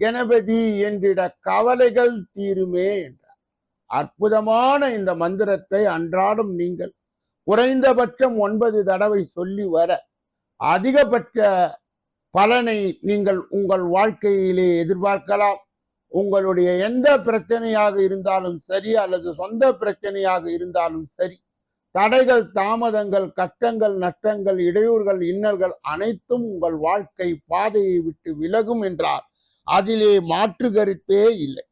கணபதி என்றிட கவலைகள் தீருமே என்றார். அற்புதமான இந்த மந்திரத்தை அன்றாடம் நீங்கள் குறைந்தபட்சம் ஒன்பது தடவை சொல்லி வர அதிகபட்ச பலனை நீங்கள் உங்கள் வாழ்க்கையிலே எதிர்பார்க்கலாம். உங்களுடைய எந்த பிரச்சனையாக இருந்தாலும் சரி அல்லது சொந்த பிரச்சனையாக இருந்தாலும் சரி தடைகள் தாமதங்கள் கஷ்டங்கள் நஷ்டங்கள் இடையூறுகள் இன்னல்கள் அனைத்தும் உங்கள் வாழ்க்கை பாதையை விட்டு விலகும் என்றார். அதிலே மாற்று கருத்தே இல்லை.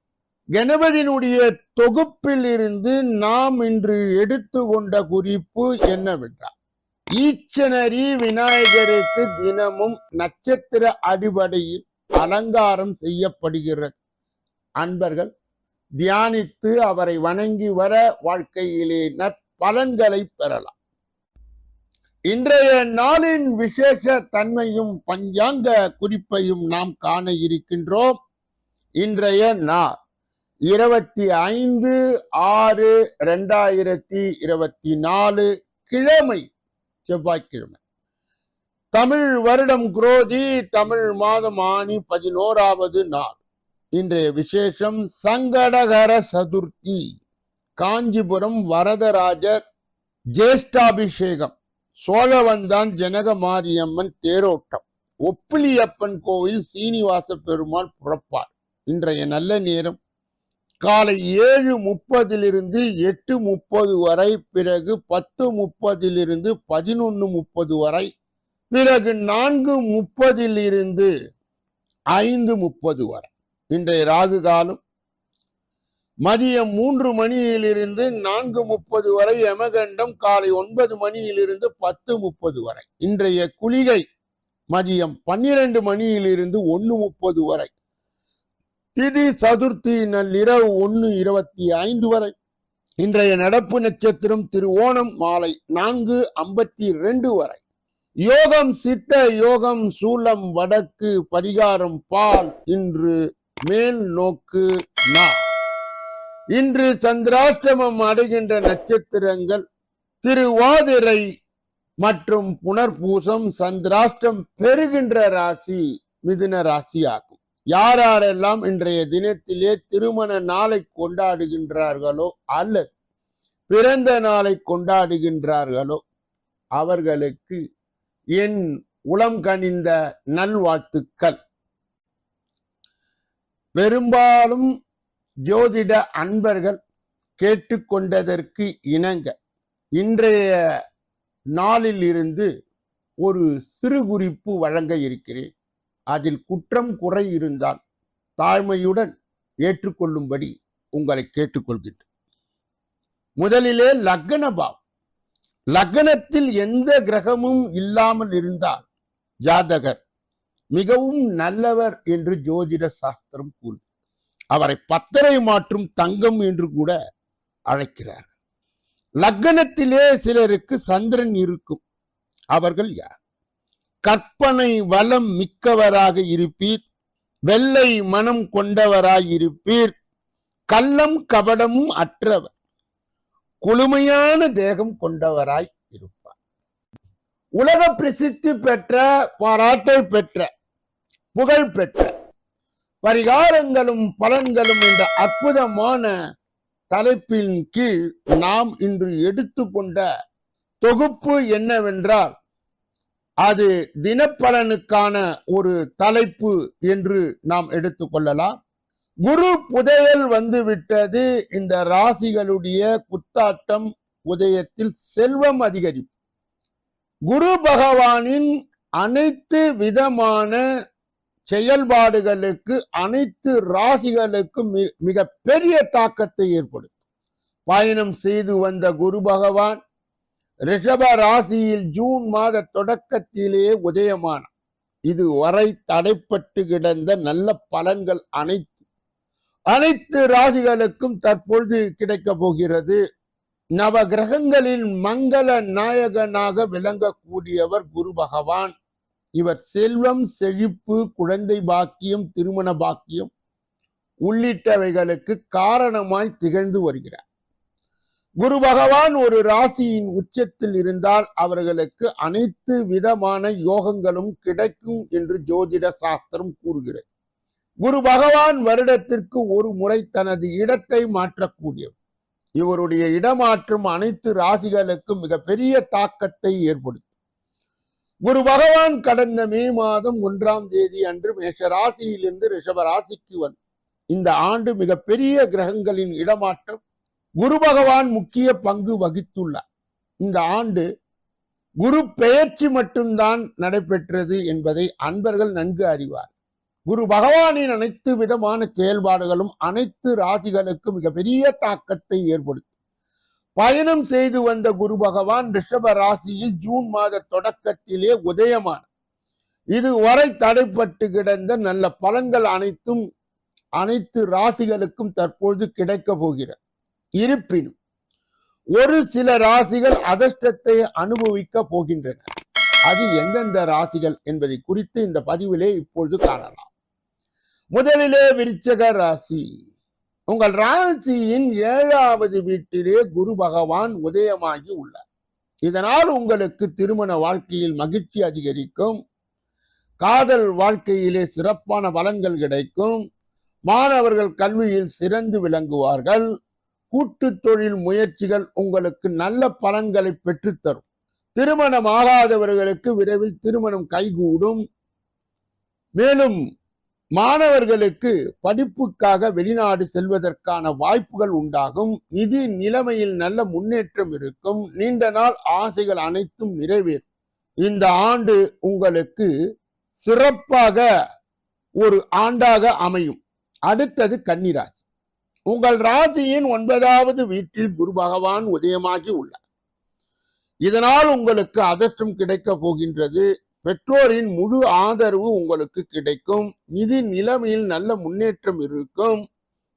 கணபதியினுடைய தொகுப்பில் இருந்து நாம் இன்று எடுத்துக்கொண்ட குறிப்பு என்னவென்றால் ஈச்சனரி விநாயகருக்கு தினமும் நட்சத்திர அடிப்படையில் அலங்காரம் செய்யப்படுகிறது. அன்பர்கள் தியானித்து அவரை வணங்கி வர வாழ்க்கையிலே நற்பலன்களை பெறலாம். இன்றைய நாளின் விசேஷ தன்மையும் பஞ்சாங்க குறிப்பையும் நாம் காண இருக்கின்றோம். இன்றைய நாள் இருபத்தி ஐந்து ஆறு ரெண்டாயிரத்தி இருபத்தி நாலு கிழமை செவ்வாய்க்கிழமை. தமிழ் வருடம் குரோதி தமிழ் மாதம் ஆணி பதினோராவது நாள். இன்றைய விசேஷம் சங்கடகர சதுர்த்தி காஞ்சிபுரம் வரதராஜர் ஜேஷ்டாபிஷேகம். சோழவந்தான் ஜனக மாரியம்மன் தேரோட்டம். ஒப்பிலியப்பன் கோவில் சீனிவாச பெருமாள் புறப்பார் இன்றைய நல்ல நேரம். காலை ஏழு முப்பதிலிருந்து எட்டு முப்பது வரை பிறகு பத்து முப்பதிலிருந்து பதினொன்று முப்பது வரை பிறகு நான்கு முப்பதிலிருந்து ஐந்து முப்பது வரை. இன்றைய ராகு காலம் மதியம் மூன்று மணியிலிருந்து நான்கு முப்பது வரை யமகண்டம் காலை ஒன்பது மணியிலிருந்து பத்து முப்பது வரை. இன்றைய குளிகை மதியம் பன்னிரண்டு மணியிலிருந்து ஒன்று முப்பது வரை. திதி சதுர்த்தி நள்ளிரவு ஒன்று இருபத்தி ஐந்து வரை. இன்றைய நடப்பு நட்சத்திரம் திருவோணம் மாலை நான்கு ஐம்பத்தி ரெண்டு வரை. யோகம் சித்த யோகம் சூலம் வடக்கு பரிகாரம் பால் இன்று மேல் நோக்கு நா இன்று சந்திராஷ்டமம் அடைகின்ற நட்சத்திரங்கள் திருவாதிரை மற்றும் புனர்பூசம் சந்திராஷ்டம் பெறுகின்ற ராசி மிதுன ராசி ஆகும் யாரெல்லாம் இன்றைய தினத்திலே திருமண நாளை கொண்டாடுகின்றார்களோ அல்லது பிறந்த நாளை கொண்டாடுகின்றார்களோ அவர்களுக்கு என் உளம் கனிந்த நல்வாழ்த்துக்கள். பெரும்பாலும் ஜோதிட அன்பர்கள் கேட்டுக்கொண்டதற்கு இணங்க இன்றைய நாளில் இருந்து ஒரு சிறு குறிப்பு வழங்க இருக்கிறேன். அதில் குற்றம் குறை இருந்தால் தாழ்மையுடன் ஏற்றுக்கொள்ளும்படி உங்களை கேட்டுக்கொள்கின்றேன். முதலிலே லக்ன பாவம். லக்னத்தில் எந்த கிரகமும் இல்லாமல் இருந்தால் ஜாதகர் மிகவும் நல்லவர் என்று ஜோதிட சாஸ்திரம் கூறு அவரை பத்தரை மாற்றும் தங்கம் என்று கூட அழைக்கிறார். லக்னத்திலே சிலருக்கு சந்திரன் இருக்கும். அவர்கள் யார்? கற்பனை வளம் மிக்கவராக இருப்பீர். வெள்ளை மனம் கொண்டவராய் இருப்பீர். கள்ளம் கபடமும் அற்றவர். குளுமையான தேகம் கொண்டவராய் இருப்பார். உலக பிரசித்தி பெற்ற பாராட்டை பெற்ற புகழ் பெற்ற பரிகாரங்களும் பலன்களும் என்ற அற்புதமான தலைப்பின் கீழ் நாம் இன்று எடுத்துக்கொண்ட தொகுப்பு என்னவென்றால் அது தினப்பலனுக்கான ஒரு தலைப்பு என்று நாம் எடுத்துக்கொள்ளலாம். குரு புதையல் வந்துவிட்டது. இந்த ராசிகளுடைய குத்தாட்டம் உதயத்தில் செல்வம் அதிகரிப்பு. குரு பகவானின் அனைத்து விதமான செயல்பாடுகளுக்கு அனைத்து ராசிகளுக்கும் மிக பெரிய தாக்கத்தை ஏற்படுத்தும். பயணம் செய்து வந்த குரு பகவான் ரிஷப ராசியில் ஜூன் மாத தொடக்கத்திலே உதயமான இது வரை தடைப்பட்டு கிடந்த நல்ல பலன்கள் அனைத்து அனைத்து ராசிகளுக்கும் தற்பொழுது கிடைக்க போகிறது. நவ கிரகங்களின் மங்கள நாயகனாக விளங்கக்கூடியவர் குரு பகவான். இவர் செல்வம் செழிப்பு குழந்தை பாக்கியம் திருமண பாக்கியம் உள்ளிட்டவைகளுக்கு காரணமாய் திகழ்ந்து வருகிறார். குரு பகவான் ஒரு ராசியின் உச்சத்தில் இருந்தால் அவர்களுக்கு அனைத்து விதமான யோகங்களும் கிடைக்கும் என்று ஜோதிட சாஸ்திரம் கூறுகிறது. குரு பகவான் வருடத்திற்கு ஒரு முறை தனது இடத்தை மாற்றக்கூடியவர். இவருடைய இடமாற்றம் அனைத்து ராசிகளுக்கும் மிகப்பெரிய தாக்கத்தை ஏற்படுத்தும். குரு பகவான் கடந்த மே மாதம் ஒன்றாம் தேதி அன்று மேஷ ராசியிலிருந்து ரிஷப ராசிக்கு வந்து இந்த ஆண்டு மிகப்பெரிய கிரகங்களின் இடமாற்றம் குரு பகவான் முக்கிய பங்கு வகித்துள்ளார். இந்த ஆண்டு குரு பெயர்ச்சி மட்டும்தான் நடைபெற்றது என்பதை அன்பர்கள் நன்கு அறிவார். குரு பகவானின் அனைத்து விதமான செயல்பாடுகளும் அனைத்து ராசிகளுக்கும் மிகப்பெரிய தாக்கத்தை ஏற்படுத்தும். பயணம் செய்து வந்த குரு பகவான் ரிஷப ராசியில் ஜூன் மாத தொடக்கத்திலே உதயமான இதுவரை தடைப்பட்டு கிடந்த நல்ல பலன்கள் அனைத்தும் அனைத்து ராசிகளுக்கும் தற்பொழுது கிடைக்க போகிறது. இருப்பினும் ஒரு சில ராசிகள் அதிர்ஷ்டத்தை அனுபவிக்க போகின்றன. அது எந்தெந்த ராசிகள் என்பதை குறித்து இந்த பதிவிலே இப்பொழுது காணலாம். முதலிலே விருச்சக ராசி. உங்கள் ராசியின் ஏழாவது வீட்டிலே குரு பகவான் உதயமாகி உள்ளார். இதனால் உங்களுக்கு திருமண வாழ்க்கையில் மகிழ்ச்சி அதிகரிக்கும். காதல் வாழ்க்கையிலே சிறப்பான பலன்கள் கிடைக்கும். மாணவர்கள் கல்வியில் சிறந்து விளங்குவார்கள். கூட்டு தொழில் முயற்சிகள் உங்களுக்கு நல்ல பலன்களை பெற்றுத்தரும். திருமணம் ஆகாதவர்களுக்கு விரைவில் திருமணம் கைகூடும். மேலும் மாணவர்களுக்கு படிப்புக்காக வெளிநாடு செல்வதற்கான வாய்ப்புகள் உண்டாகும். நிதி நிலைமையில் நல்ல முன்னேற்றம் இருக்கும். நீண்ட நாள் ஆசைகள் அனைத்தும் நிறைவேறும். இந்த ஆண்டு உங்களுக்கு சிறப்பாக ஒரு ஆண்டாக அமையும். அடுத்தது கன்னிராசி. உங்கள் ராசியின் ஒன்பதாவது வீட்டில் குரு பகவான் உதயமாகி உள்ளார். இதனால் உங்களுக்கு அதிர்ஷ்டம் கிடைக்க போகின்றது. பெற்றோரின் முழு ஆதரவு உங்களுக்கு கிடைக்கும். நிதி நிலைமையில் நல்ல முன்னேற்றம் இருக்கும்.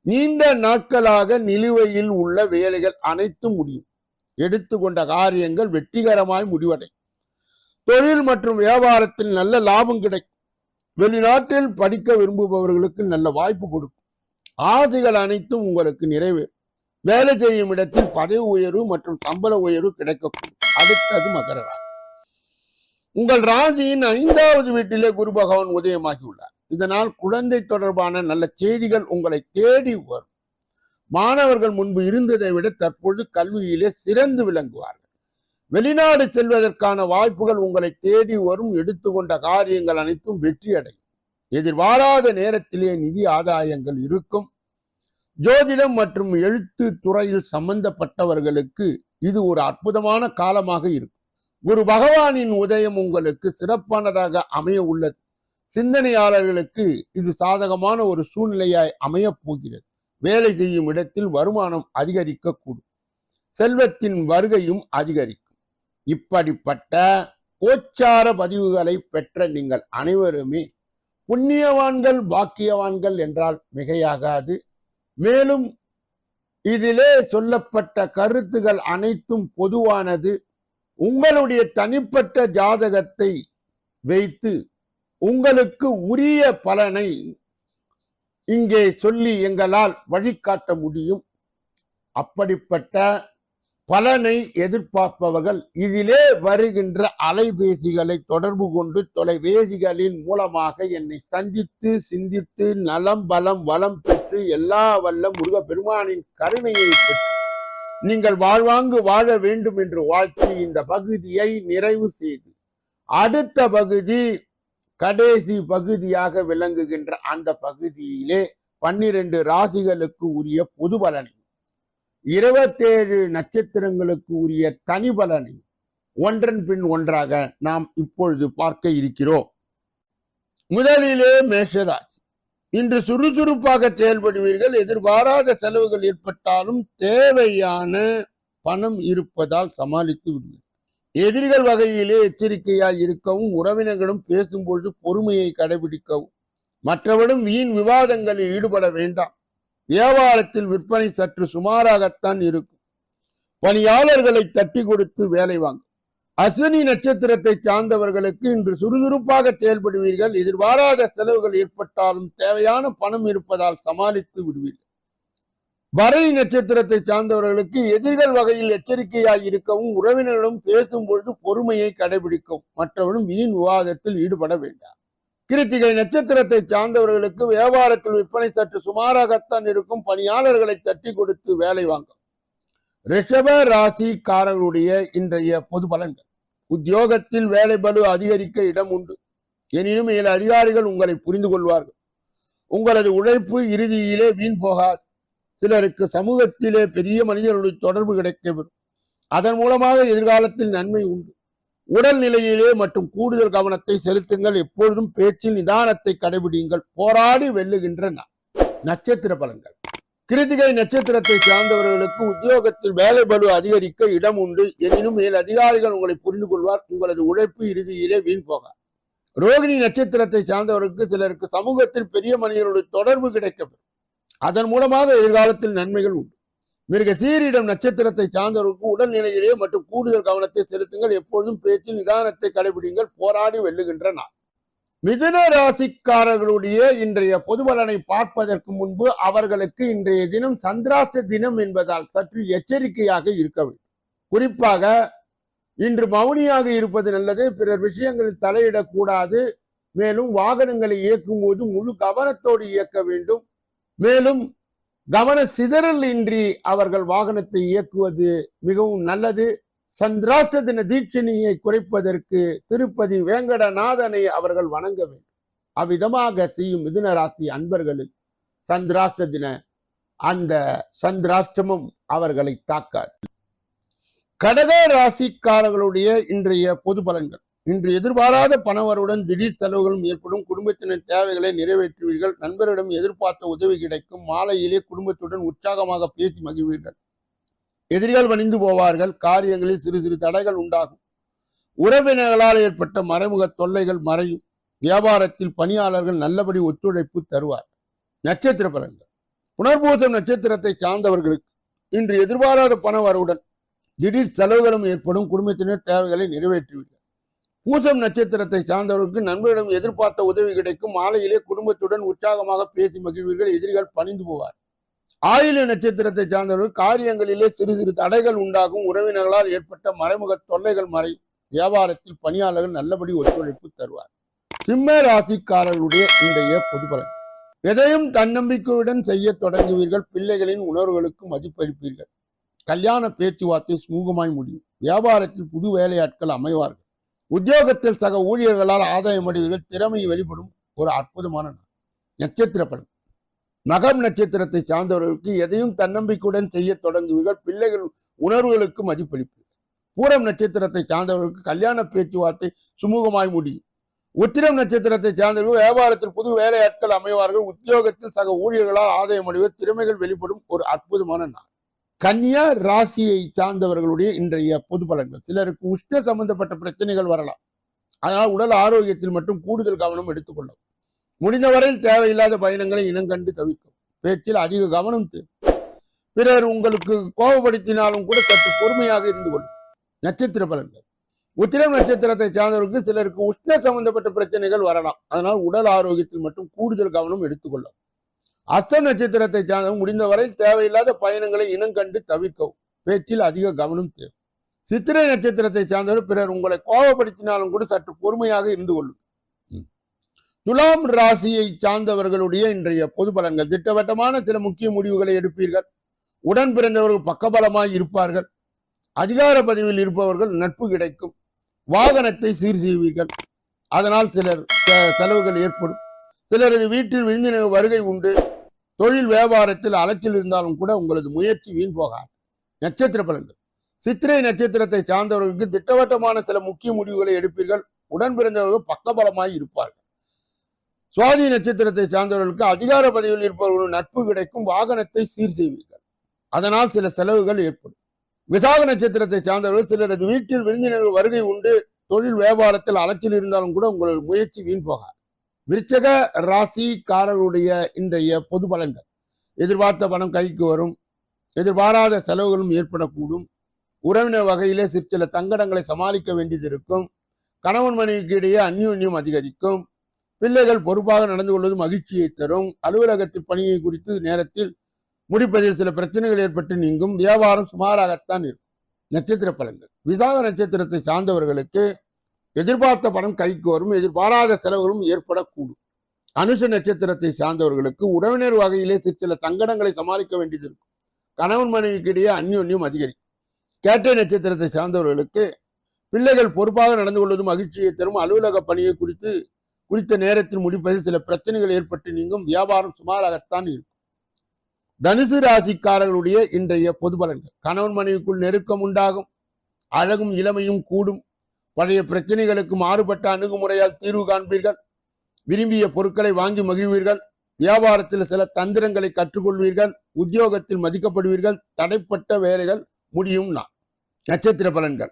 நீண்ட நாட்களாக நிலுவையில் உள்ள வேலைகள் அனைத்தும் முடியும். எடுத்துக்கொண்ட காரியங்கள் வெற்றிகரமாய் முடிவடை. தொழில் மற்றும் வியாபாரத்தில் நல்ல லாபம் கிடைக்கும். வெளிநாட்டில் படிக்க விரும்புபவர்களுக்கு நல்ல வாய்ப்பு கொடுக்கும். ஆசைகள் அனைத்தும் உங்களுக்கு நிறைவேறும். வேலை செய்யும் இடத்தில் பதவி உயர்வு மற்றும் சம்பள உயர்வு கிடைக்கக்கூடும். அடுத்தது மகர ராசி. உங்கள் ராசியின் ஐந்தாவது வீட்டிலே குரு பகவான் உதயமாகியுள்ளார். இதனால் குழந்தை தொடர்பான நல்ல செய்திகள் உங்களை தேடி வரும். மாணவர்கள் முன்பு இருந்ததை விட தற்பொழுது கல்வியிலே சிறந்து விளங்குவார்கள். வெளிநாடு செல்வதற்கான வாய்ப்புகள் உங்களை தேடி வரும். எடுத்துக்கொண்ட காரியங்கள் அனைத்தும் வெற்றி அடையும் எதிர்பாராத நேரத்திலே நிதி ஆதாயங்கள் இருக்கும். ஜோதிடம் மற்றும் எழுத்து துறையில் சம்பந்தப்பட்டவர்களுக்கு இது ஒரு அற்புதமான காலமாக இருக்கும். குரு பகவானின் உதயம் உங்களுக்கு சிறப்பானதாக அமைய உள்ளது. சிந்தனையாளர்களுக்கு இது சாதகமான ஒரு சூழ்நிலையாய் அமைய போகிறது. வேலை செய்யும் இடத்தில் வருமானம் அதிகரிக்கக்கூடும். செல்வத்தின் வருகையும் அதிகரிக்கும். இப்படிப்பட்ட கோச்சார பதிவுகளை பெற்ற நீங்கள் அனைவருமே புண்ணியவான்கள் பாக்கியவான்கள் என்றால் மிகையாகாது. மேலும் இதிலே சொல்லப்பட்ட கருத்துகள் அனைத்தும் பொதுவானது. உங்களுடைய தனிப்பட்ட ஜாதகத்தை வைத்து உங்களுக்கு உரிய பலனை இங்கே சொல்லி எங்களால் வழிகாட்ட முடியும். அப்படிப்பட்ட பலனை எதிர்பார்ப்பவர்கள் இதிலே வருகின்ற அலைபேசிகளை தொடர்பு கொண்டு தொலைபேசிகளின் மூலமாக என்னை சந்தித்து சிந்தித்து நலம் பலம் வளம் பெற்று எல்லா வல்ல முருக பெருமானின் கருணையை பெற்று நீங்கள் வாழ்வாங்கு வாழ வேண்டும் என்று வாழ்த்தி இந்த பகுதியை நிறைவு செய்து அடுத்த பகுதி கடைசி பகுதியாக விளங்குகின்ற அந்த பகுதியிலே பன்னிரண்டு ராசிகளுக்கு உரிய பொது பலனை இருபத்தேழு நட்சத்திரங்களுக்கு உரிய தனி பலனை ஒன்றன் பின் ஒன்றாக நாம் இப்பொழுது பார்க்க இருக்கிறோம். முதலிலே மேஷராசி. இன்று சுறுசுறுப்பாக செயல்படுவீர்கள் எதிர்பாராத செலவுகள் ஏற்பட்டாலும் தேவையான பணம் இருப்பதால் சமாளித்து விடுவீர்கள் எதிரிகள் வகையிலே எச்சரிக்கையாய் இருக்கவும் உறவினர்களும் பேசும்பொழுது பொறுமையை கடைபிடிக்கவும். மற்றவரும் வீண் விவாதங்களில் ஈடுபட வேண்டாம். வியாபாரத்தில் விற்பனை சற்று சுமாராகத்தான் இருக்கும். பணியாளர்களை தட்டி கொடுத்து வேலை வாங்க அஸ்வினி நட்சத்திரத்தை சார்ந்தவர்களுக்கு இன்று சுறுசுறுப்பாக செயல்படுவீர்கள். எதிர்பாராத செலவுகள் ஏற்பட்டாலும் தேவையான பணம் இருப்பதால் சமாளித்து விடுவீர்கள். பரணி நட்சத்திரத்தை சார்ந்தவர்களுக்கு எதிர்கள் வகையில் எச்சரிக்கையாய் இருக்கவும் உறவினரிடம் பேசும் பொழுது பொறுமையை கடைபிடிக்கும் மற்றவரும் வீண் விவாதத்தில் ஈடுபட வேண்டாம். கிருத்திகை நட்சத்திரத்தை சார்ந்தவர்களுக்கு வியாபாரத்தில் விற்பனை சற்று சுமாராகத்தான் இருக்கும். பணியாளர்களை தட்டி கொடுத்து வேலை வாங்கும் ரிஷப ராசிக்காரர்களுடைய இன்றைய பொது பலன்கள். உத்தியோகத்தில் வேலை பலு அதிகரிக்க இடம் உண்டு. எனினும் மேல் அதிகாரிகள் உங்களை புரிந்து கொள்வார்கள். உங்களது உழைப்பு இறுதியிலே வீண் போகாது. சிலருக்கு சமூகத்திலே பெரிய மனிதர்களுடைய தொடர்பு கிடைக்கும் அதன் மூலமாக எதிர்காலத்தில் நன்மை உண்டு. உடல் நிலையிலே மற்றும் கூடுதல் கவனத்தை செலுத்துங்கள். எப்பொழுதும் பேச்சில் நிதானத்தை கடைபிடியுங்கள். போராடி வெல்லுகின்ற நட்சத்திர பலன்கள். கிருத்திகை நட்சத்திரத்தை சார்ந்தவர்களுக்கு உத்தியோகத்தில் வேலை பளு அதிகரிக்க இடம் உண்டு. எனினும் மேல் அதிகாரிகள் உங்களை புரிந்து கொள்வார். உங்களது உழைப்பு இறுதியிலே வீண் போக. ரோகிணி நட்சத்திரத்தை சார்ந்தவருக்கு சிலருக்கு சமூகத்தில் பெரிய மனிதர்களுடைய தொடர்பு கிடைக்கப்படும் அதன் மூலமாக எதிர்காலத்தில் நன்மைகள் உண்டு. மிருக சீரிடம் நட்சத்திரத்தை சார்ந்தவருக்கு உடல்நிலையிலே மற்றும் கூடுதல் கவனத்தை செலுத்துங்கள். எப்பொழுதும் பேச்சில் நிதானத்தை கடைபிடிங்கள். போராடி வெல்லுகின்ற நாள் மிதுன ராசிக்காரர்களுடைய இன்றைய பொதுவலனை பார்ப்பதற்கு முன்பு அவர்களுக்கு இன்றைய தினம் சந்திராச தினம் என்பதால் சற்று எச்சரிக்கையாக இருக்க வேண்டும். குறிப்பாக இன்று மௌனியாக இருப்பது நல்லது பிறர் விஷயங்களில் தலையிடக்கூடாது மேலும் வாகனங்களை இயக்கும் போது முழு கவனத்தோடு இயக்க வேண்டும். மேலும் கவன சிதறல் இன்றி அவர்கள் வாகனத்தை இயக்குவது மிகவும் நல்லது. சந்திராஷ்ட தின தீட்சணியை குறைப்பதற்கு திருப்பதி வேங்கடநாதனை அவர்கள் வணங்க வேண்டும். அவ்விதமாக செய்யும் மிதுன ராசி அன்பர்களுக்கு சந்திராஷ்ட தின அந்த சந்திராஷ்டமம் அவர்களை தாக்காது. கடக ராசிக்காரர்களுடைய இன்றைய பொது பலன்கள். இன்று எதிர்பாராத பணவருடன் திடீர் செலவுகளும் ஏற்படும். குடும்பத்தினர் தேவைகளை நிறைவேற்றுவீர்கள். நண்பரிடம் எதிர்பார்த்த உதவி கிடைக்கும். மாலையிலே குடும்பத்துடன் உற்சாகமாக பேசி மகிழ்வீர்கள். எதிரிகள் வணிந்து போவார்கள். காரியங்களில் சிறு சிறு தடைகள் உண்டாகும். உறவினர்களால் ஏற்பட்ட மறைமுக தொல்லைகள் மறையும். வியாபாரத்தில் பணியாளர்கள் நல்லபடி ஒத்துழைப்பு தருவார். நட்சத்திர பலன்கள். புனர்பூசம் நட்சத்திரத்தை சார்ந்தவர்களுக்கு இன்று எதிர்பாராத பண வரவுடன் திடீர் செலவுகளும் ஏற்படும். குடும்பத்தினர் தேவைகளை நிறைவேற்றுவீர்கள் பூசம் நட்சத்திரத்தை சார்ந்தவர்களுக்கு நண்பரிடம் எதிர்பார்த்த உதவி கிடைக்கும். மாலையிலே குடும்பத்துடன் உற்சாகமாக பேசி மகிழ்வீர்கள். எதிரிகள் பணிந்து போவார் ஆயுள நட்சத்திரத்தை சார்ந்தவர்கள் காரியங்களிலே சிறு சிறு தடைகள் உண்டாகும். உறவினர்களால் ஏற்பட்ட மறைமுக தொல்லைகள் மறை வியாபாரத்தில் பணியாளர்கள் நல்லபடி ஒத்துழைப்பு தருவார். சிம்ம ராசிக்காரர்களுடைய இன்றைய பொதுபலன் எதையும் தன்னம்பிக்கையுடன் செய்ய தொடங்குவீர்கள். பிள்ளைகளின் உணர்வுகளுக்கு மதிப்பளிப்பீர்கள். கல்யாண பேச்சுவார்த்தை சுமூகமாய் முடியும். வியாபாரத்தில் புது வேலையாட்கள் அமைவார்கள். உத்தியோகத்தில் சக ஊழியர்களால் ஆதாயம் அடைவீர்கள். திறமை வெளிப்படும் ஒரு அற்புதமான நாள். நட்சத்திர பலன். மகம் நட்சத்திரத்தை சார்ந்தவர்களுக்கு எதையும் தன்னம்பிக்கையுடன் செய்ய தொடங்குவீர்கள். பிள்ளைகள் உணர்வுகளுக்கு மதிப்பளிப்பு. பூரம் நட்சத்திரத்தை சார்ந்தவர்களுக்கு கல்யாண பேச்சுவார்த்தை சுமூகமாய் முடியும். உத்திரம் நட்சத்திரத்தை சார்ந்தவர்கள் வியாபாரத்தில் புது வேலையாட்கள் அமைவார்கள். உத்தியோகத்தில் சக ஊழியர்களால் ஆதாயம் அடைவர் திறமைகள் வெளிப்படும் ஒரு அற்புதமான நாள். கன்னியா ராசியை சார்ந்தவர்களுடைய இன்றைய பொது பலன்கள். சிலருக்கு உஷ்ண சம்பந்தப்பட்ட பிரச்சனைகள் வரலாம். அதனால் உடல் ஆரோக்கியத்தில் மட்டும் கூடுதல் கவனம் எடுத்துக்கொள்ளும் முடிந்தவரையில் தேவையில்லாத பயணங்களை இனங்கண்டு தவிர்க்கும் பேச்சில் அதிக கவனம் தேவை. பிறர் உங்களுக்கு கோபப்படுத்தினாலும் கூட சற்று பொறுமையாக இருந்து கொள்ளும். நட்சத்திர பலன்கள். உத்திரம் நட்சத்திரத்தை சார்ந்தவருக்கு சிலருக்கு உஷ்ண சம்பந்தப்பட்ட பிரச்சனைகள் வரலாம். அதனால் உடல் ஆரோக்கியத்தில் மட்டும் கூடுதல் கவனம் எடுத்துக்கொள்ளும் அஸ்த நட்சத்திரத்தை சார்ந்தவங்க முடிந்தவரை தேவையில்லாத பயணங்களை இனங்கண்டு தவிர்க்கவும். பேச்சில் அதிக கவனம் தேவை. சித்திரை நட்சத்திரத்தை சார்ந்தவர் பிறர் உங்களை கோபப்படுத்தினாலும் கூட சற்று பொறுமையாக இருந்து கொள்ளும். துலாம் ராசியை சார்ந்தவர்களுடைய இன்றைய பொது பலன்கள். திட்டவட்டமான சில முக்கிய முடிவுகளை எடுப்பீர்கள். உடன் பிறந்தவர்கள் பக்கபலமாய் இருப்பார்கள். அதிகார பதவியில் இருப்பவர்கள் நட்பு கிடைக்கும். வாகனத்தை சீர் செய்வீர்கள். அதனால் சிலர் செ- செலவுகள் ஏற்படும். சிலரது வீட்டில் விருந்தினர் வருகை உண்டு. தொழில் வியாபாரத்தில் அலைச்சல் இருந்தாலும் கூட உங்களது முயற்சி வீண் போகாது. நட்சத்திர பலன்கள். சித்திரை நட்சத்திரத்தை சார்ந்தவர்களுக்கு திட்டவட்டமான சில முக்கிய முடிவுகளை எடுப்பீர்கள். உடன் பிறந்தவர்கள் பக்கபலமாய் இருப்பார்கள். சுவாதி நட்சத்திரத்தை சார்ந்தவர்களுக்கு அதிகார பதவியில் இருப்பவர்களும் நட்பு கிடைக்கும் வாகனத்தை சீர் செய்வீர்கள். அதனால் சில செலவுகள் ஏற்படும். விசாக நட்சத்திரத்தை சார்ந்தவர்கள் சிலரது வீட்டில் விருந்தினர்கள் வருகை உண்டு தொழில் வியாபாரத்தில் அலைச்சல் இருந்தாலும் கூட உங்களது முயற்சி வீண் போகாது. விருச்சக ராசிக்காரர்களுடைய இன்றைய பொது பலன்கள். எதிர்பார்த்த பணம் கைக்கு வரும் எதிர்பாராத செலவுகளும் ஏற்படக்கூடும். உறவினர் வகையிலே சிற்சில தங்கடங்களை சமாளிக்க வேண்டியது இருக்கும். கணவன் மனைவிக்கு இடையே அந்யோன்யம் அதிகரிக்கும். பிள்ளைகள் பொறுப்பாக நடந்து கொள்வது மகிழ்ச்சியை தரும். அலுவலகத்து பணியை குறித்து நேரத்தில் முடிப்பதில் சில பிரச்சனைகள் ஏற்பட்டு நீங்கும். வியாபாரம் சுமாராகத்தான் இருக்கும். நட்சத்திர பலன்கள். விசாக நட்சத்திரத்தை சார்ந்தவர்களுக்கு எதிர்பார்த்த பணம் கைக்கு வரும். எதிர்பாராத செலவுகளும் ஏற்படக்கூடும். அனுஷ நட்சத்திரத்தை சார்ந்தவர்களுக்கு உறவினர் வகையிலே சில சங்கடங்களை சமாளிக்க வேண்டியது இருக்கும். கணவன் மனைவிக்கு இடையே அந்யோன்யம் அதிகரிக்கும். கேட்டை நட்சத்திரத்தை சார்ந்தவர்களுக்கு பிள்ளைகள் பொறுப்பாக நடந்து கொள்வது மகிழ்ச்சியை தரும். அலுவலக பணியை குறித்து குறித்த நேரத்தில் முடிப்பதில் சில பிரச்சனைகள் ஏற்பட்டு நீங்கும் வியாபாரம் சுமாராகத்தான் இருக்கும். தனுசு ராசிக்காரர்களுடைய இன்றைய பொது பலன்கள். கணவன் மனைவிக்குள் நெருக்கம் உண்டாகும். அழகும் இளமையும் கூடும். பழைய பிரச்சனைகளுக்கு மாறுபட்ட அணுகுமுறையால் தீர்வு காண்பீர்கள். விரும்பிய பொருட்களை வாங்கி மகிழ்வீர்கள். வியாபாரத்தில் சில தந்திரங்களை கற்றுக்கொள்வீர்கள். உத்தியோகத்தில் மதிக்கப்படுவீர்கள். தடைப்பட்ட வேலைகள் முடியும் நான் நட்சத்திர பலன்கள்.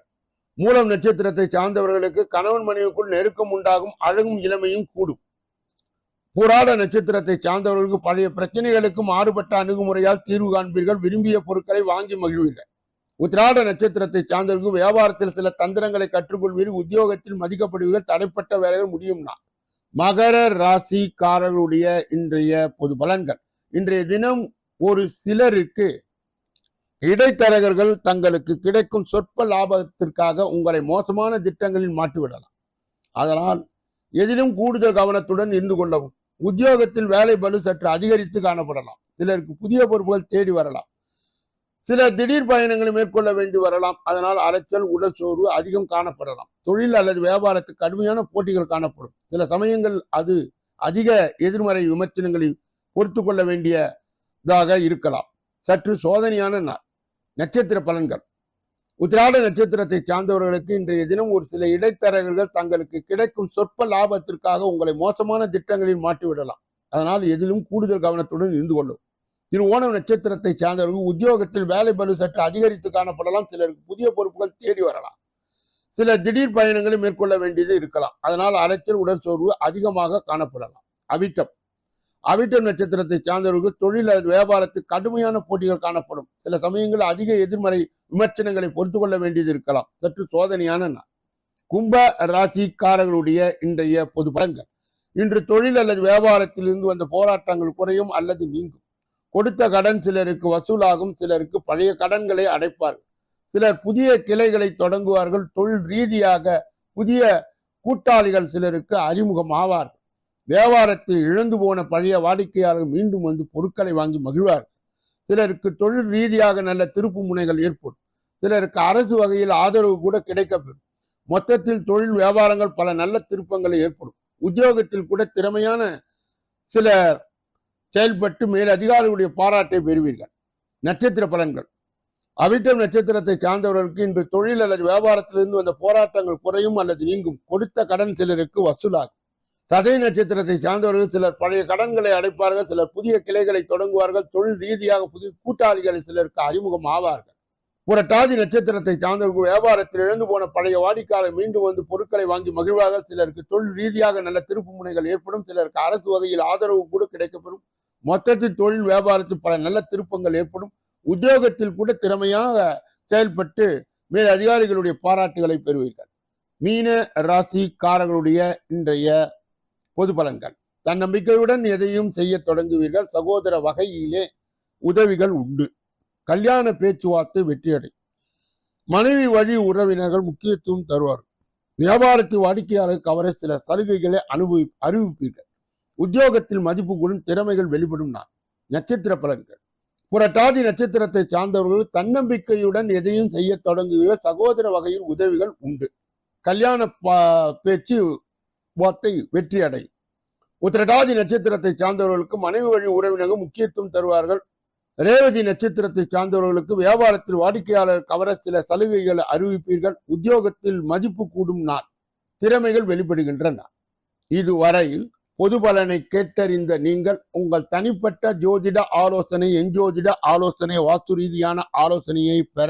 மூலம் நட்சத்திரத்தை சார்ந்தவர்களுக்கு கணவன் மனைவிக்குள் நெருக்கம் உண்டாகும் அழகும் இளமையும் கூடும். புராட நட்சத்திரத்தை சார்ந்தவர்களுக்கு பழைய பிரச்சனைகளுக்கு மாறுபட்ட அணுகுமுறையால் தீர்வு காண்பீர்கள் விரும்பிய பொருட்களை வாங்கி மகிழ்வீர்கள். உத்திராட நட்சத்திரத்தை சார்ந்தவர்களுக்கு வியாபாரத்தில் சில தந்திரங்களை கற்றுக்கொள்வீர்கள் உத்தியோகத்தில் மதிக்கப்படுவீர்கள் தடைப்பட்ட வேலைகள் முடியும்னா மகர ராசிக்காரர்களுடைய இன்றைய பொது பலன்கள். இன்றைய தினம் ஒரு சிலருக்கு இடைத்தரகர்கள் தங்களுக்கு கிடைக்கும் சொற்ப லாபத்திற்காக உங்களை மோசமான திட்டங்களில் மாற்றிவிடலாம் அதனால் எதிலும் கூடுதல் கவனத்துடன் இருந்து கொள்ளவும். உத்தியோகத்தில் வேலை பலு சற்று அதிகரித்து காணப்படலாம். சிலருக்கு புதிய பொறுப்புகள் தேடி வரலாம். சில திடீர் பயணங்களை மேற்கொள்ள வேண்டி வரலாம். அதனால் அலைச்சல் உடல் சோர்வு அதிகம் காணப்படலாம். தொழில் அல்லது வியாபாரத்துக்கு கடுமையான போட்டிகள் காணப்படும். சில சமயங்கள் அது அதிக எதிர்மறை விமர்சனங்களை பொறுத்து கொள்ள வேண்டியதாக இருக்கலாம். சற்று சோதனையான நாள். நட்சத்திர பலன்கள். உத்திராட நட்சத்திரத்தை சார்ந்தவர்களுக்கு இன்றைய தினம் ஒரு சில இடைத்தரகர்கள் தங்களுக்கு கிடைக்கும் சொற்ப லாபத்திற்காக உங்களை மோசமான திட்டங்களில் மாற்றிவிடலாம். அதனால் எதிலும் கூடுதல் கவனத்துடன் இருந்து கொள்ளும். திரு ஓணம் நட்சத்திரத்தை சார்ந்தவர்கள் உத்தியோகத்தில் வேலை பலு சற்று அதிகரித்து காணப்படலாம். சிலருக்கு புதிய பொறுப்புகள் தேடி வரலாம். சில திடீர் பயணங்களை மேற்கொள்ள வேண்டியது இருக்கலாம். அதனால் அலைச்சல் உடல் சோர்வு அதிகமாக காணப்படலாம். அவிட்டம். அவிட்டம் நட்சத்திரத்தை சார்ந்தவர்களுக்கு தொழில் அல்லது வியாபாரத்தில் கடுமையான போட்டிகள் காணப்படும். சில சமயங்களில் அதிக எதிர்மறை விமர்சனங்களை பொறுத்து கொள்ள வேண்டியது இருக்கலாம். சற்று சோதனையான நான் கும்ப ராசிக்காரர்களுடைய இன்றைய பொது பலன்கள். இன்று தொழில் அல்லது வியாபாரத்தில் இருந்து வந்த போராட்டங்கள் குறையும் அல்லது நீங்கும். கொடுத்த கடன் சிலருக்கு வசூலாகும் சிலருக்கு பழைய கடன்களை அடைப்பார்கள். சிலர் புதிய கிளைகளை தொடங்குவார்கள். தொழில் ரீதியாக புதிய கூட்டாளிகள் சிலருக்கு அறிமுகம் ஆவார்கள் வியாபாரத்தில் இழந்து போன பழைய வாடிக்கையாளர்கள் மீண்டும் வந்து பொருட்களை வாங்கி மகிழ்வார்கள் சிலருக்கு தொழில் ரீதியாக நல்ல திருப்பு முனைகள் ஏற்படும். சிலருக்கு அரசு வகையில் ஆதரவு கூட கிடைக்கப்பெறும். மொத்தத்தில் தொழில் வியாபாரங்கள் பல நல்ல திருப்பங்களை ஏற்படும். உத்தியோகத்தில் கூட திறமையான சில செயல்பட்டு மேல் அதிகாரிகளுடைய பாராட்டை பெறுவீர்கள். நட்சத்திர பலன்கள். அவிட்டம் நட்சத்திரத்தை சார்ந்தவர்களுக்கு இன்று தொழில் அல்லது வியாபாரத்திலிருந்து வந்த போராட்டங்கள் குறையும் அல்லது நீங்கும். கொடுத்த கடன் சிலருக்கு வசூலாகும். சதய நட்சத்திரத்தை சார்ந்தவர்கள் சிலர் பழைய கடன்களை அடைப்பார்கள் சிலர் புதிய கிளைகளை தொடங்குவார்கள் தொழில் ரீதியாக புதிய கூட்டாளிகளை சிலருக்கு அறிமுகம் ஆவார்கள். புரட்டாதி நட்சத்திரத்தை சார்ந்தவர்கள் வியாபாரத்தில் இழந்து போன பழைய வாடிக்கையாளர் மீண்டும் வந்து பொருட்களை வாங்கி மகிழ்வார்கள். சிலருக்கு தொழில் ரீதியாக நல்ல திருப்பு முனைகள் ஏற்படும் சிலருக்கு அரசு வகையில் ஆதரவு கூட கிடைக்கப்பெறும். மொத்தத்தில் தொழில் வியாபாரத்தில் பல நல்ல திருப்பங்கள் ஏற்படும். உத்தியோகத்தில் கூட திறமையாக செயல்பட்டு மேல் அதிகாரிகளுடைய பாராட்டுகளை பெறுவீர்கள். மீன ராசிக்காரர்களுடைய இன்றைய பொது பலன்கள் தன்னம்பிக்கையுடன் எதையும் செய்ய தொடங்குவீர்கள். சகோதர வகையிலே உதவிகள் உண்டு. கல்யாண பேச்சுவார்த்தை வெற்றியடையும் மனைவி வழி உறவினர்கள் முக்கியத்துவம் தருவார்கள் வியாபாரத்து வாடிக்கையாளருக்கு அவரை சில சலுகைகளை அனுபவி அறிவிப்பீர்கள். உத்தியோகத்தில் மதிப்பு கூடும் திறமைகள் வெளிப்படும் நான் நட்சத்திர பலன்கள். புரட்டாதி நட்சத்திரத்தை சார்ந்தவர்கள் தன்னம்பிக்கையுடன் எதையும் செய்ய தொடங்குவீர்கள். சகோதர வகையில் உதவிகள் உண்டு. கல்யாண பா- பேச்சு வார்த்தை வெற்றி அடையும் உத்திரட்டாதி நட்சத்திரத்தை சார்ந்தவர்களுக்கு மனைவி வழி உறவினர்கள் முக்கியத்துவம் தருவார்கள். ரேவதி நட்சத்திரத்தை சார்ந்தவர்களுக்கு வியாபாரத்தில் வாடிக்கையாளர் கவர சில சலுகைகளை அறிவிப்பீர்கள். உத்தியோகத்தில் மதிப்பு கூடும் நாள். திறமைகள் வெளிப்படுகின்றன. இதுவரையில் பொது பலனை கேட்டறிந்த நீங்கள் உங்கள் தனிப்பட்ட ஜோதிட ஆலோசனை எஞ்சோதிட ஆலோசனை வாஸ்து ரீதியான ஆலோசனையை பெற